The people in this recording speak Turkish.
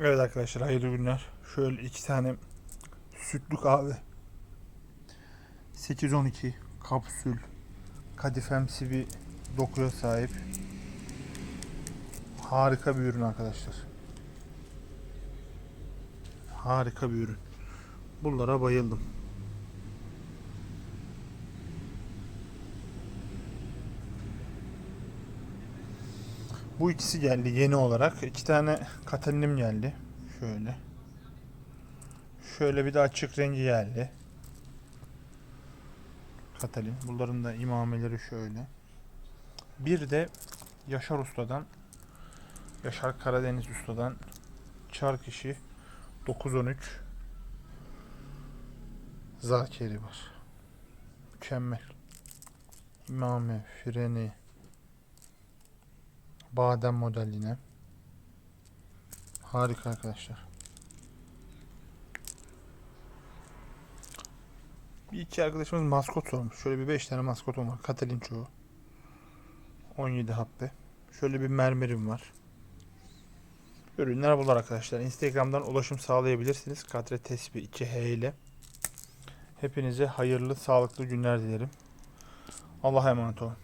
Evet arkadaşlar hayırlı günler. Şöyle iki tane sütlü kahve. 812 kapsül kadifemsi bir dokuya sahip. Harika bir ürün arkadaşlar. Harika bir ürün. Bunlara bayıldım. Bu ikisi geldi yeni olarak. İki tane katalinim geldi. Şöyle. Şöyle bir de açık rengi geldi. Katalin. Bunların da imameleri şöyle. Bir de Yaşar Usta'dan Yaşar Karadeniz Usta'dan çark işi 913 Zakeri var. Mükemmel. İmame, freni, badem model yine. Harika arkadaşlar. Bir iki arkadaşımız maskot sormuş. Şöyle bir 5 tane maskotum var. Katalin çoğu. 17 happe. Şöyle bir mermerim var. Ürünler bunlar arkadaşlar. Instagram'dan ulaşım sağlayabilirsiniz. Kadre Tesbih 2H ile. Hepinize hayırlı, sağlıklı günler dilerim. Allah'a emanet olun.